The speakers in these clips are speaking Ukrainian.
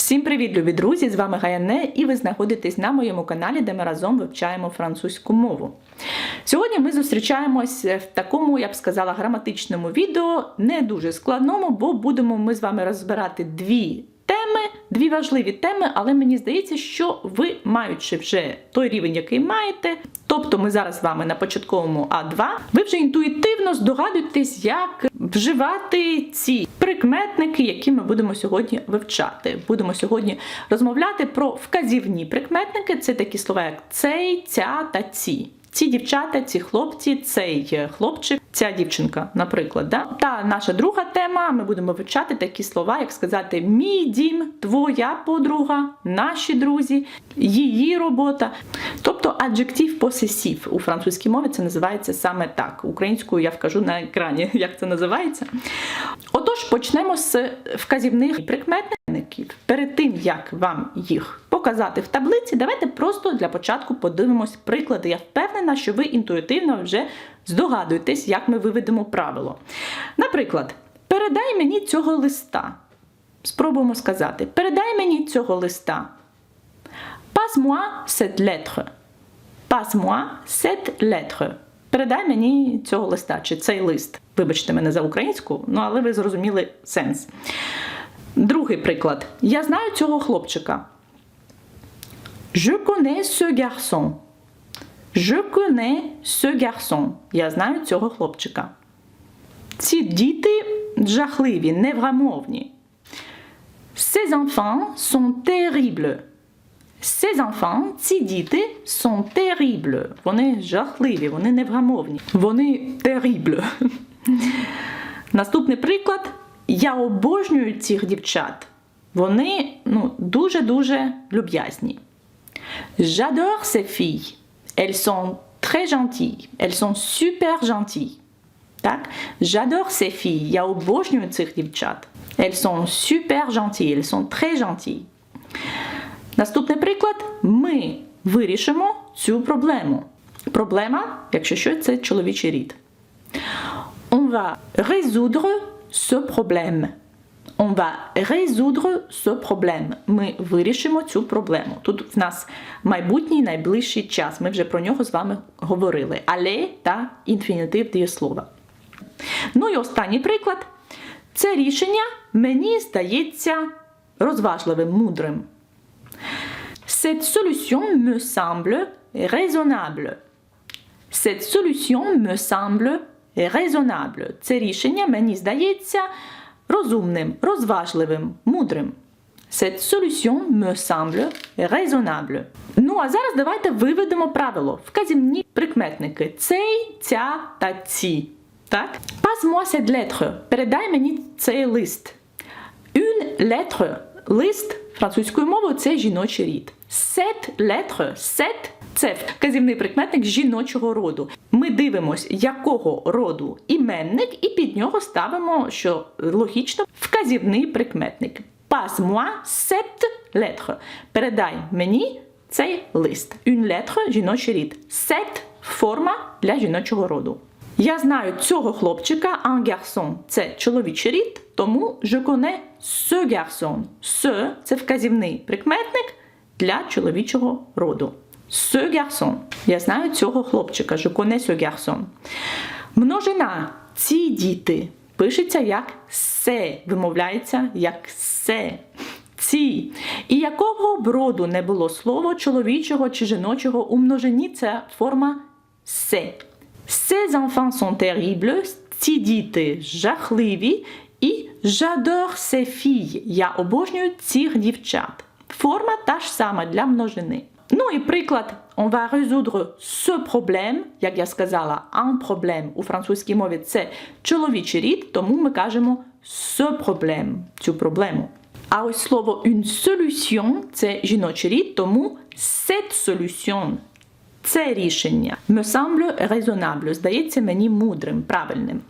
Всім привіт, любі друзі! З вами Гаяне, і ви знаходитесь на моєму каналі, де ми разом вивчаємо французьку мову. Сьогодні ми зустрічаємось в такому, я б сказала, граматичному відео, не дуже складному, бо будемо ми з вами розбирати дві дві важливі теми, але мені здається, що ви, маючи вже той рівень, який маєте, тобто ми зараз з вами на початковому А2, ви вже інтуїтивно здогадуєтесь, як вживати ці прикметники, які ми будемо сьогодні вивчати. Будемо сьогодні розмовляти про вказівні прикметники. Це такі слова, як цей, ця та ці. Ці дівчата, ці хлопці, цей хлопчик, ця дівчинка, наприклад. Да? Та наша друга тема. Ми будемо вивчати такі слова, як сказати мій дім, твоя подруга, наші друзі, її робота. Тобто аджектив посесів у французькій мові це називається саме так. Українською я вкажу на екрані, як це називається. Отож, почнемо з вказівних прикметників. Перед тим, як вам їх показати в таблиці, давайте просто для початку подивимось приклади. Я впевнена, що ви інтуїтивно вже здогадуєтесь, як ми виведемо правило. Наприклад, передай мені цього листа. Спробуємо сказати: передай мені цього листа. Passe-moi cette lettre. Passe-moi. Передай мені цього листа чи цей лист. Вибачте мене за українську, ну але ви зрозуміли сенс. Другий приклад. Я знаю цього хлопчика. Je connais ce garçon. Je connais ce garçon. Я знаю цього хлопчика. Ці діти жахливі, невгамовні. Ces enfants sont terribles. Ces enfants, ці діти, sont terribles. Вони жахливі, вони невгамовні. Вони terrible. Наступний приклад. Я обожнюю цих дівчат. Вони ну, дуже-дуже люб'язні. J'adore ces filles. Elles sont très gentilles. Elles sont super gentilles. Так? J'adore ces filles. Я обожнюю цих дівчат. Elles sont super gentilles. Elles sont très gentilles. Наступний приклад. Ми вирішимо цю проблему. Проблема, якщо що, це чоловічий рід. On va résoudre ce problème. On va résoudre ce problème. Ми вирішимо цю проблему. Тут в нас майбутній найближчий час. Ми вже про нього з вами говорили. Але та інфінітив дієслова. Ну і останній приклад. Це рішення мені здається розважливим, мудрим. Cette solution me semble raisonnable. Cette solution me semble raisonnable. Це рішення мені здається розумним, розважливим, мудрим. Cette solution me semble raisonnable. Ну а зараз давайте виведемо правило. Вказівні прикметники цей, ця та ці. Так? Passe-moi cette lettre. Передай мені цей лист. Une lettre. Лист французькою мовою це жіночий рід. Cette lettre. Cette це вказівний прикметник жіночого роду. Ми дивимося, якого роду іменник, і під нього ставимо, що логічно, вказівний прикметник. Passe-moi cette lettre. Передай мені цей лист. Une lettre – жіночий рід. Cette – форма для жіночого роду. Я знаю цього хлопчика, un garçon – це чоловічий рід, тому je connais ce garçon. Ce – це вказівний прикметник для чоловічого роду. Ce garçon. Я знаю цього хлопчика. Je connais ce garçon. Множина. Ці діти. Пишеться як се. Вимовляється як се. Ці. І якого б роду не було слово чоловічого чи жіночого у множині це форма се. Ces enfants sont terribles. Ці діти жахливі. І j'adore ces filles. Я обожнюю цих дівчат. Форма та ж сама для множини. Ну і приклад, on va résoudre ce problème, як я сказала, un problème у французькій мові це чоловічий рід, тому ми кажемо ce problème, цю проблему. А ось слово une solution це жіночий рід, тому cette solution це рішення. Me semble raisonnable, здається мені мудрим, правильним.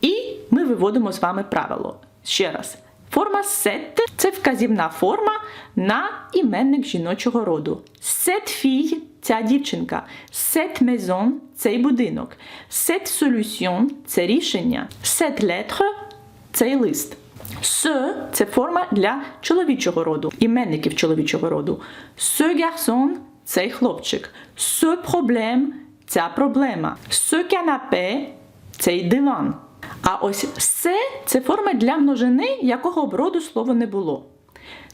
І ми виводимо з вами правило. Ще раз. Форма сет це вказівна форма на іменник жіночого роду. Сет фій ця дівчинка. Сет maison – цей будинок. Сет solution – це рішення. Сет lettre – цей лист. Ce – це форма для чоловічого роду, іменників чоловічого роду. Ce garçon – цей хлопчик. Ce problème – ця проблема. Ce canapé – цей диван. А ось це це форма для множини, якого б роду слово не було.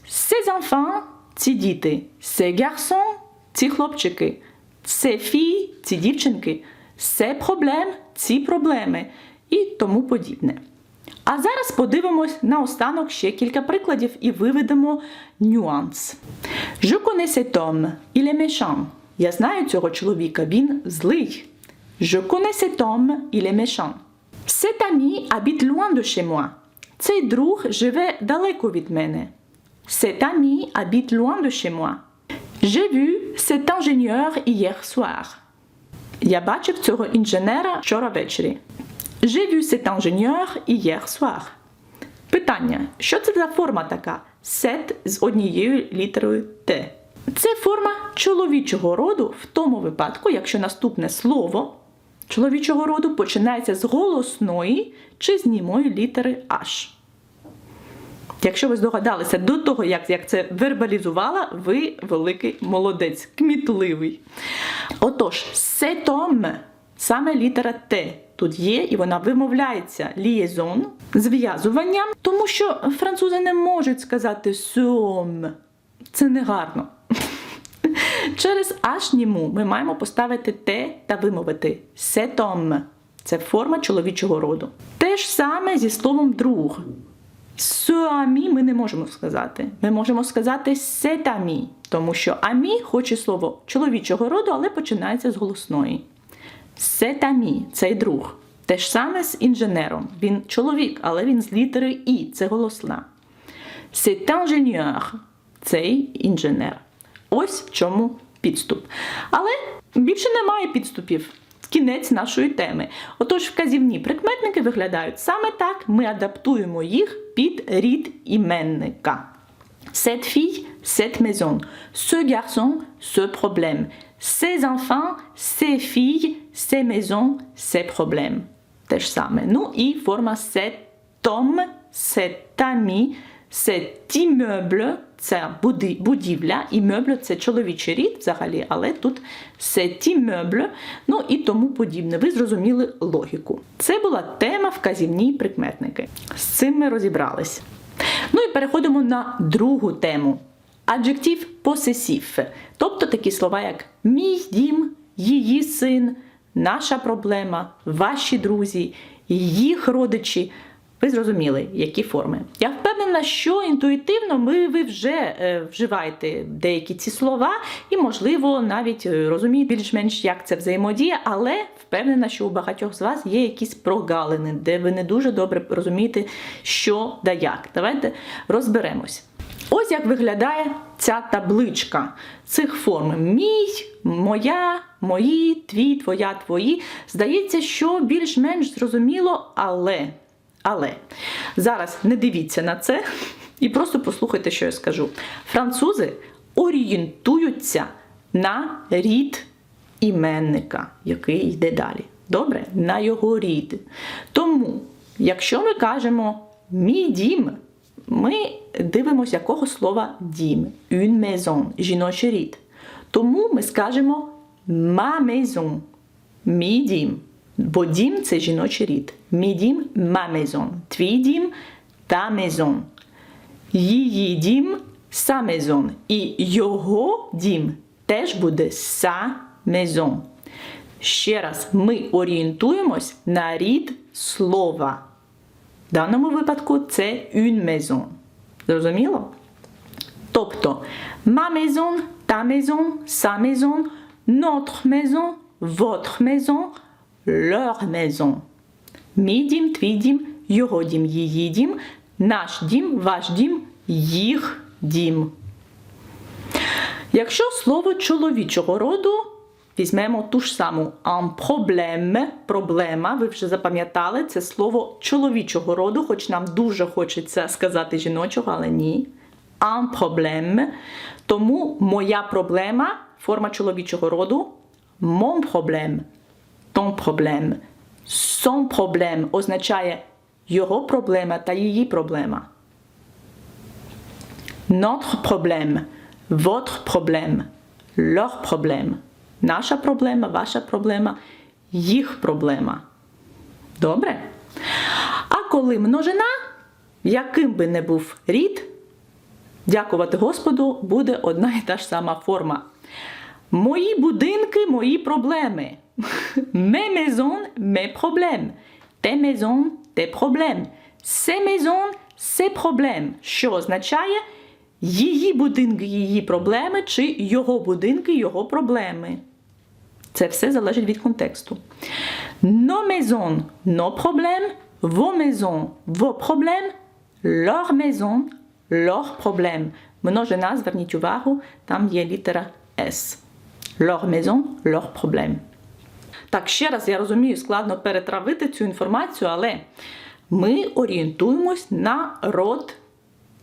Ces enfants – ці діти. Ces garçons – ці хлопчики. Ces filles – ці дівчинки. Ces problèmes – ці проблеми. І тому подібне. А зараз подивимось наостанок ще кілька прикладів і виведемо нюанс. Je connais cet il est méchant. Я знаю цього чоловіка, він злий. Je connais cet il est méchant. Cet ami habite loin de chez moi. Цей друг живе далеко від мене. Cet ami habite loin de chez moi. J'ai vu cet ingénieur hier soir. Я бачив цього інженера вчора ввечері. J'ai vu cet ingénieur hier soir. Питання: що це за форма така? Сет з однією літерою Т. Це форма чоловічого роду в тому випадку, якщо наступне слово чоловічого роду починається з голосної чи з німої літери H. Якщо ви здогадалися до того, як, як це вербалізувала, ви великий молодець, кмітливий. Отож, сетом, саме літера Т тут є, і вона вимовляється лієзон, зв'язуванням, тому що французи не можуть сказати сом. Це негарно. Через H німу ми маємо поставити Т та вимовити сетом. Це форма чоловічого роду. Те ж саме зі словом друг. Суамі ми не можемо сказати. Ми можемо сказати сетамі, тому що амі, хоч і слово чоловічого роду, але починається з голосної. Сетамі цей друг. Те ж саме з інженером. Він чоловік, але він з літери І, це голосна. Ingénieur, цей інженер. Ось в чому підступ. Але більше немає підступів. Кінець нашої теми. Отож, вказівні прикметники виглядають саме так. Ми адаптуємо їх під рід іменника. Cette fille, cette maison. Ce garçon, ce problème. Ces enfants, ces filles, ces maisons, ces problèmes. Те саме. Ну і форма cet homme, cet ami, cet immeuble – це будівля, іммебль – це чоловічий рід взагалі, але тут cet immeuble, ну і тому подібне. Ви зрозуміли логіку. Це була тема вказівні прикметники. З цим ми розібрались. Ну і переходимо на другу тему. Аджектив посесів, тобто такі слова, як мій дім, її син, наша проблема, ваші друзі, їх родичі. Ви зрозуміли, які форми. Я впевнена, що інтуїтивно ми, ви вже е, вживаєте деякі ці слова, і, можливо, навіть е, розумієте більш-менш, як це взаємодіє, але впевнена, що у багатьох з вас є якісь прогалини, де ви не дуже добре розумієте, що да як. Давайте розберемось. Ось як виглядає ця табличка цих форм: мій, моя, мої, твій, твоя, твої. Здається, що більш-менш зрозуміло, але. Але зараз не дивіться на це і просто послухайте, що я скажу. Французи орієнтуються на рід іменника, який йде далі. Добре? На його рід. Тому, якщо ми кажемо мій дім, ми дивимося, якого слова дім. Une maison, жіночий рід. Тому ми скажемо ma maison, мій дім. Бо дім це жіночий рід. Мій дім maison. Твій дім та maison. Її дім sa maison. І його дім теж буде sa maison. Ще раз, ми орієнтуємось на рід слова. В даному випадку це une maison. Зрозуміло? Тобто ma maison, ta maison, sa maison, notre maison, votre maison, leur maison. Мій дім, твій дім, його дім, її дім, наш дім, ваш дім, їх дім. Якщо слово чоловічого роду, візьмемо ту ж саму problème, проблема, ви вже запам'ятали, це слово чоловічого роду, хоч нам дуже хочеться сказати жіночого, але ні. Problème. Тому моя проблема, форма чоловічого роду, mon problème, ton problème. Son problème означає його проблема та її проблема. Notre problème, votre problème, leur problème. Наша проблема, ваша проблема, їх проблема. Добре? А коли множина, яким би не був рід, дякувати Господу, буде одна і та ж сама форма. Мої будинки, мої проблеми. Mes maisons, mes problèmes. Tes maisons, tes problèmes. Ces maisons, ces problèmes. Що означає її будинки, її проблеми, чи його будинки, його проблеми. Це все залежить від контексту. Nos maisons, nos problèmes. Vos maisons, vos problèmes. Leur maison, leurs problèmes. Множина, зверніть увагу, там є літера S. Leur maison, leurs problèmes. Так, ще раз я розумію, складно перетравити цю інформацію, але ми орієнтуємось на род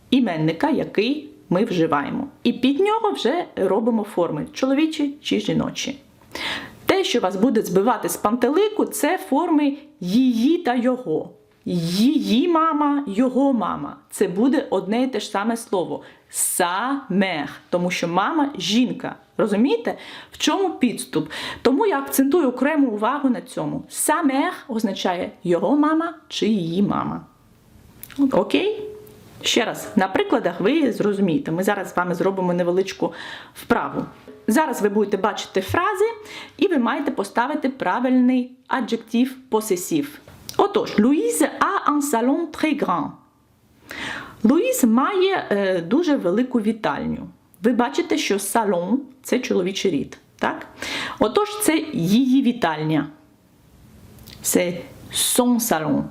іменника, який ми вживаємо. І під нього вже робимо форми чоловічі чи жіночі. Те, що вас буде збивати з пантелику, це форми її та його. Її мама, його мама. Це буде одне і те ж саме слово. Самех, тому що мама жінка. Розумієте? В чому підступ? Тому я акцентую окрему увагу на цьому. Самех означає його мама чи її мама. Окей? Ще раз, на прикладах ви зрозумієте. Ми зараз з вами зробимо невеличку вправу. Зараз ви будете бачити фрази, і ви маєте поставити правильний аджектив посесів. Отож, Louise a un salon très grand. Луїз має е, дуже велику вітальню. Ви бачите, що салон це чоловічий рід. Так? Отож, це її вітальня. Це son salon.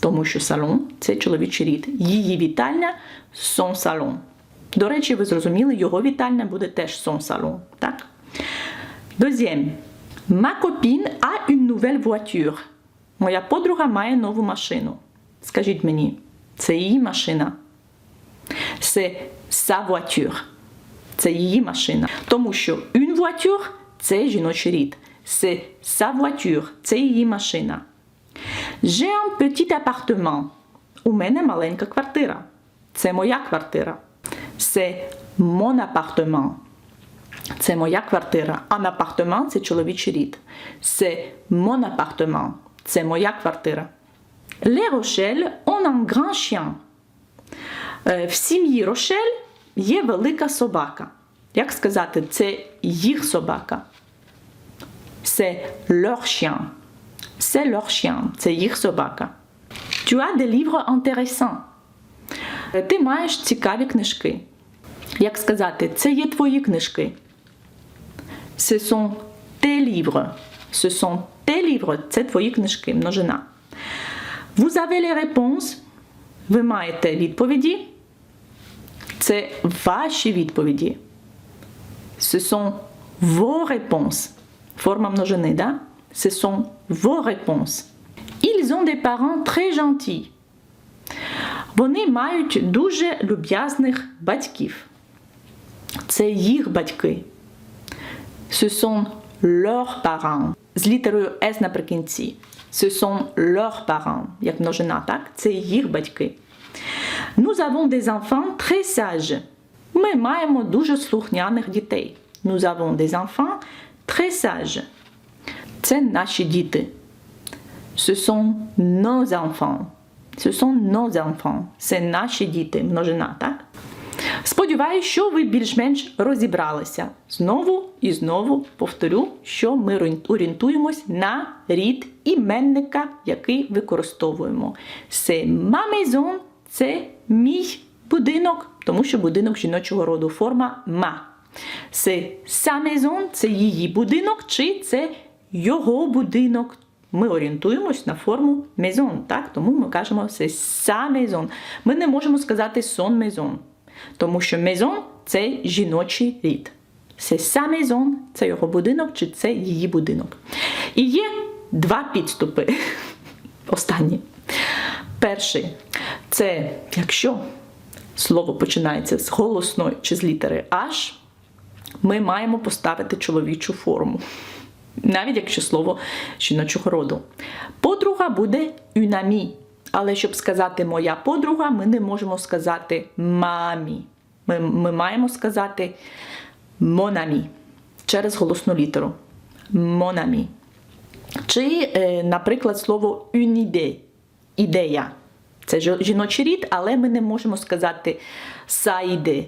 Тому що салон це чоловічий рід. Її вітальня son salon. До речі, ви зрозуміли, його вітальня буде теж son salon. Так? Deuxième. Ma copine a une nouvelle voiture. Моя подруга має нову машину. Скажіть мені, це її машина. Це sa voiture. Це її машина. Тому що une voiture – це жіночий рід. Це sa voiture – це її машина. J'ai un petit appartement. У мене маленька квартира. Це моя квартира. Це mon appartement. Це моя квартира. Un appartement – це чоловічий рід. Це mon appartement. Це моя квартира. Les Rochelle ont un grand chien. Е, В сім'ї Рошель є велика собака. Як сказати, це їх собака. Це leur chien. C'est leur chien. Це їх собака. Tu as des livres intéressants. Ти маєш цікаві книжки. Як сказати, це є твої книжки. Ce sont tes livres. Ce sont tes livres. Це твої книжки, множина. Vous avez les réponses. Ви маєте відповіді. Це ваші відповіді. Ce sont vos réponses. Форма множини, да? Ce sont vos réponses. Ils ont des parents très gentils. Вони мають дуже люб'язних батьків. Це їх батьки. Ce sont leurs parents. З літерою S наприкінці. Ce sont leurs parents. Як множина, так? Це їх батьки. Nous avons des enfants très sages. Ми маємо дуже слухняних дітей. Nous avons des enfants très sages. Це наші діти. Ce sont nos enfants. Ce sont nos enfants. Це наші діти. Множина, так? Сподіваюсь, що ви більш-менш розібралися. Знову і знову повторю, що ми орієнтуємось на рід іменника, який використовуємо. C'est ma maison – це мій будинок, тому що будинок жіночого роду форма ма. C'est sa maison – це її будинок, чи це його будинок. Ми орієнтуємось на форму maison, так? Тому ми кажемо c'est sa maison. Ми не можемо сказати son maison. Тому що maison – це жіночий рід. C'est sa maison – це його будинок чи це її будинок. І є два підступи. Останні. Перший це якщо слово починається з голосної чи з літери H, ми маємо поставити чоловічу форму. Навіть якщо слово жіночого роду. Подруга буде amie. Але щоб сказати моя подруга, ми не можемо сказати мамі. ми, ми маємо сказати ami через голосну літеру. Ami. Чи, е, наприклад, слово idée – ідея. Це жіночий рід, але ми не можемо сказати sa.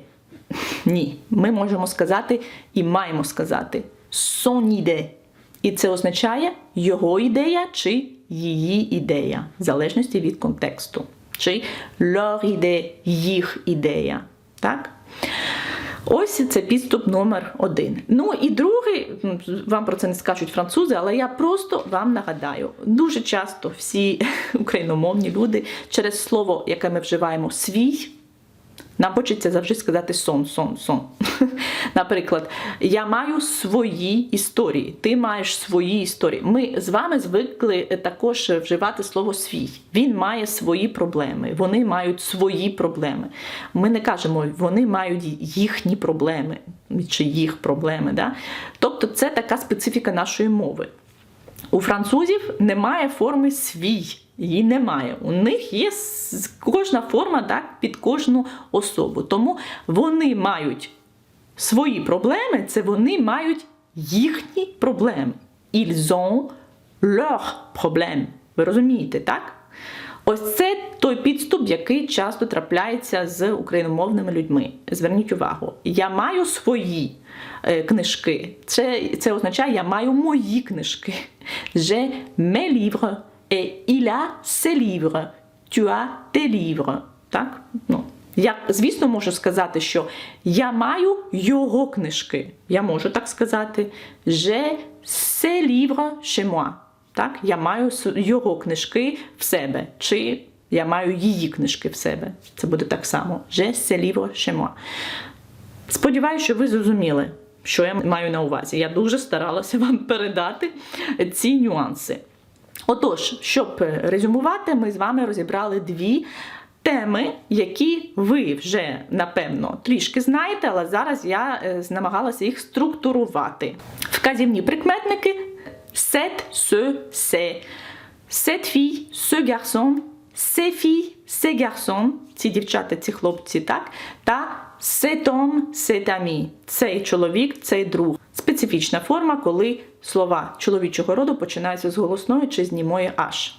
Ні, ми можемо сказати і маємо сказати соніде. І це означає його ідея чи її ідея, в залежності від контексту. Чи leur idée, їх ідея. Так? Ось це підступ номер один. Ну і другий, вам про це не скажуть французи, але я просто вам нагадаю: дуже часто всі україномовні люди через слово, яке ми вживаємо, свій. Нам хочеться завжди сказати сон, сон, сон. Наприклад, я маю свої історії, ти маєш свої історії. Ми з вами звикли також вживати слово свій. Він має свої проблеми, вони мають свої проблеми. Ми не кажемо, вони мають їхні проблеми чи їх проблеми. Да? Тобто це така специфіка нашої мови. У французів немає форми свій. Її немає. У них є кожна форма так, під кожну особу. Тому вони мають свої проблеми, це вони мають їхні проблеми. Ils ont leurs problèmes. Ви розумієте, так? Ось це той підступ, який часто трапляється з україномовними людьми. Зверніть увагу, я маю свої е, книжки. Це, це означає, я маю мої книжки. J'ai mes livres et il a ses livres. Tu as tes livres. Так? Ну, я, звісно, можу сказати, що я маю його книжки. Я можу так сказати. J'ai ses livres chez moi. Так, я маю його книжки в себе, чи я маю її книжки в себе. Це буде так само. J'ai ses livres chez. Сподіваюся, що ви зрозуміли, що я маю на увазі. Я дуже старалася вам передати ці нюанси. Отож, щоб резюмувати, ми з вами розібрали дві теми, які ви вже напевно трішки знаєте, але зараз я е, намагалася їх структурувати. Вказівні прикметники cette, ce, c'est, cette fille, ce garçon, ces filles, ces garçons, ці дівчата, ці хлопці, так, та cet ami, цей чоловік, цей друг. Специфічна форма, коли слова чоловічого роду починаються з голосної чи з німої аж.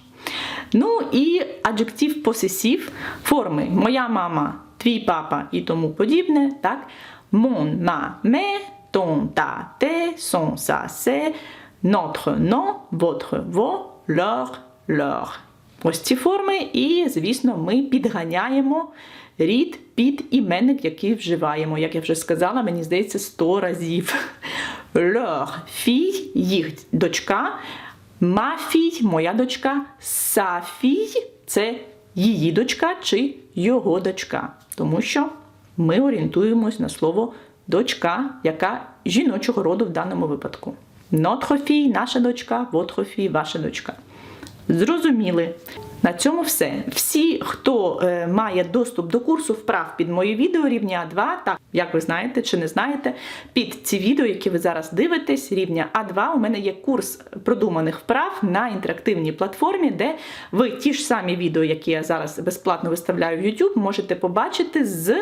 Ну і аджектив посесів форми моя мама, твій папа і тому подібне. так? Mon, ma, me, ton, ta, te, son, sa, se, notre, non, votre, vos, leur, leur. Ось ці форми, і, звісно, ми підганяємо рід під іменник, який вживаємо. Як я вже сказала, мені здається, 100 разів. Leur, fille, їх дочка, Ma fille, моя дочка, sa fille – це її дочка чи його дочка. Тому що ми орієнтуємось на слово дочка, яка жіночого роду в даному випадку. Fille – наша дочка, fille – ваша дочка. Зрозуміли. На цьому все. Всі, хто е, має доступ до курсу вправ під мої відео рівня А2, так як ви знаєте чи не знаєте, під ці відео, які ви зараз дивитесь, рівня А2, у мене є курс продуманих вправ на інтерактивній платформі, де ви ті ж самі відео, які я зараз безплатно виставляю в YouTube, можете побачити з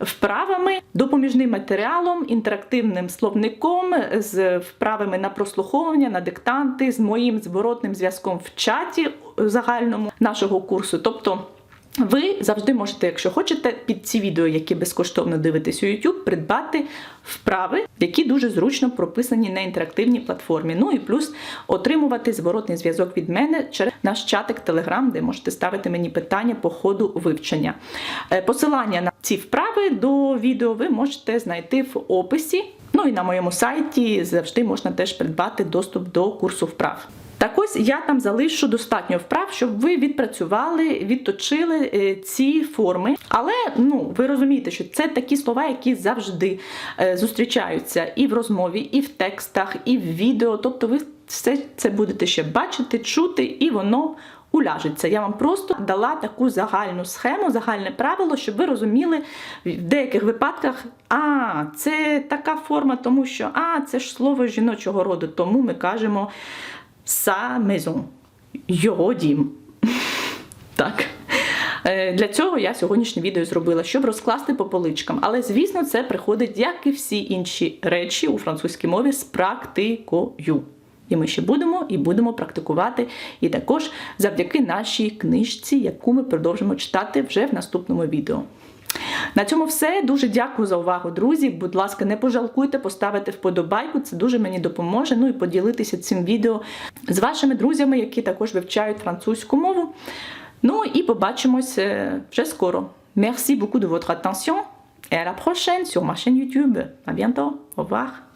вправами, допоміжним матеріалом, інтерактивним словником, з вправами на прослуховування, на диктанти, з моїм зворотним зв'язком в чаті загальному нашого курсу. Тобто. Ви завжди можете, якщо хочете, під ці відео, які безкоштовно дивитесь у YouTube, придбати вправи, які дуже зручно прописані на інтерактивній платформі. Ну і плюс отримувати зворотний зв'язок від мене через наш чатик Telegram, де можете ставити мені питання по ходу вивчення. Е, Посилання на ці вправи до відео ви можете знайти в описі. Ну і на моєму сайті завжди можна теж придбати доступ до курсу вправ. Так ось я там залишу достатньо вправ, щоб ви відпрацювали, відточили е, ці форми. Але ну ви розумієте, що це такі слова, які завжди е, зустрічаються і в розмові, і в текстах, і в відео. Тобто, ви все це будете ще бачити, чути, і воно уляжеться. Я вам просто дала таку загальну схему, загальне правило, щоб ви розуміли в деяких випадках, а це така форма, тому що а, це ж слово жіночого роду, тому ми кажемо sa maison, його дім. Так. Е, Для цього я сьогоднішнє відео зробила, щоб розкласти по поличкам. Але, звісно, це приходить, як і всі інші речі у французькій мові, з практикою. І ми ще будемо і будемо практикувати, і також завдяки нашій книжці, яку ми продовжимо читати вже в наступному відео. На цьому все. Дуже дякую за увагу, друзі. Будь ласка, не пожалкуйте поставити вподобайку, це дуже мені допоможе. Ну і поділитися цим відео з вашими друзями, які також вивчають французьку мову. Ну і побачимось е, вже скоро. Merci beaucoup de votre attention et à la prochaine sur ma chaîne YouTube. À bientôt. Au revoir.